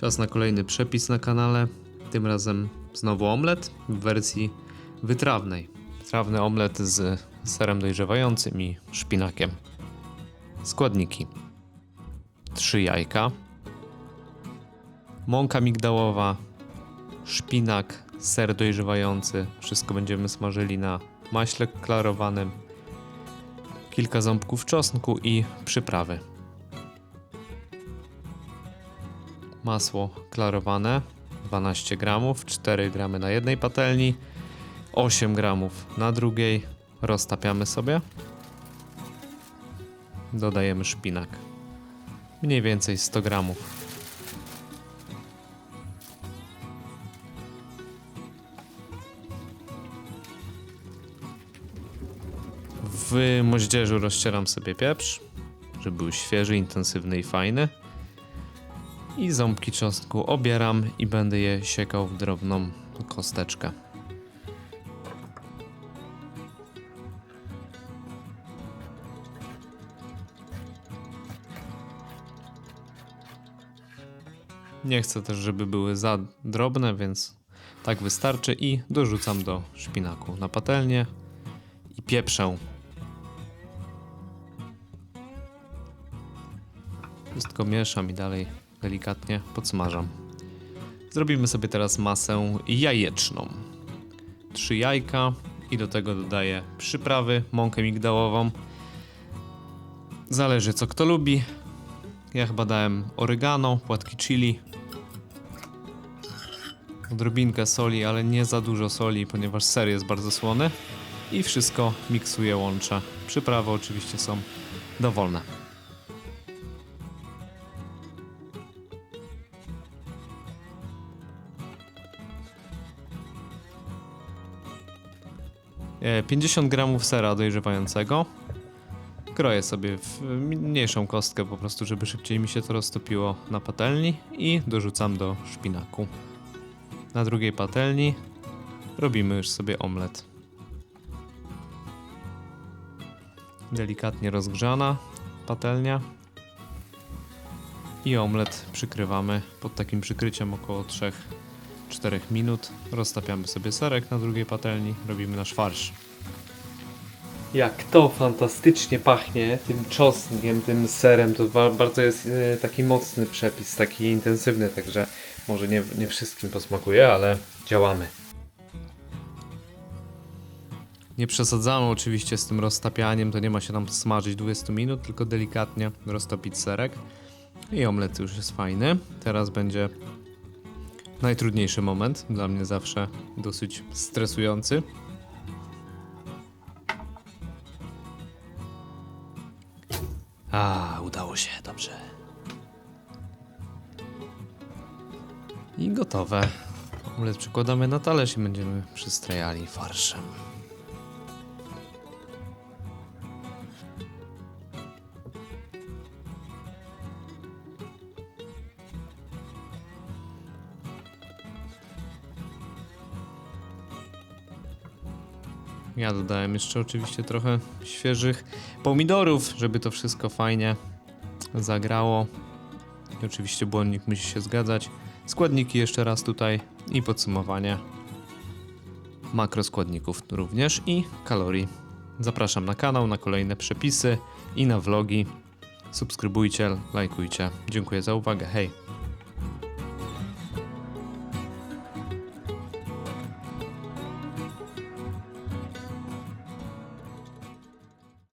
Czas na kolejny przepis na kanale. Tym razem znowu omlet w wersji wytrawnej. Trawny omlet z serem dojrzewającym i szpinakiem. Składniki: 3 jajka, mąka migdałowa, szpinak, ser dojrzewający. Wszystko będziemy smażyli na maśle klarowanym. Kilka ząbków czosnku i przyprawy. Masło klarowane 12 gramów, 4 gramy na jednej patelni, 8 gramów na drugiej. Roztapiamy sobie. Dodajemy szpinak. Mniej więcej 100 gramów. W moździerzu rozcieram sobie pieprz, żeby był świeży, intensywny i fajny. I ząbki czosnku obieram i będę je siekał w drobną kosteczkę. Nie chcę też, żeby były za drobne, więc tak wystarczy i dorzucam do szpinaku na patelnię i pieprzę. Wszystko mieszam i dalej delikatnie podsmażam. Zrobimy sobie teraz masę jajeczną. Trzy jajka i do tego dodaję przyprawy, mąkę migdałową. Zależy co kto lubi. Ja chyba dałem oregano, płatki chili. Odrobinkę soli, ale nie za dużo soli, ponieważ ser jest bardzo słony. I wszystko miksuję, łączę. Przyprawy oczywiście są dowolne. 50 gramów sera dojrzewającego. Kroję sobie w mniejszą kostkę po prostu, żeby szybciej mi się to roztopiło na patelni i dorzucam do szpinaku. Na drugiej patelni robimy już sobie omlet. Delikatnie rozgrzana patelnia i omlet przykrywamy pod takim przykryciem około 3 4 minut. Roztapiamy sobie serek na drugiej patelni, robimy nasz farsz. Jak to fantastycznie pachnie tym czosnkiem, tym serem, to ba- bardzo jest e, taki mocny przepis, taki intensywny, także może nie, nie wszystkim posmakuje, ale działamy. Nie przesadzamy oczywiście z tym roztapianiem, to nie ma się tam smażyć 20 minut, tylko delikatnie roztopić serek. I omlet już jest fajny. Teraz będzie najtrudniejszy moment, dla mnie zawsze dosyć stresujący. A, udało się, dobrze. I gotowe. Omlet przykładamy na talerz i będziemy przystrajali farszem. Ja dodałem jeszcze oczywiście trochę świeżych pomidorów, żeby to wszystko fajnie zagrało. I oczywiście błonnik musi się zgadzać. Składniki jeszcze raz tutaj i podsumowanie makroskładników również i kalorii. Zapraszam na kanał, na kolejne przepisy i na vlogi. Subskrybujcie, lajkujcie. Dziękuję za uwagę. Hej!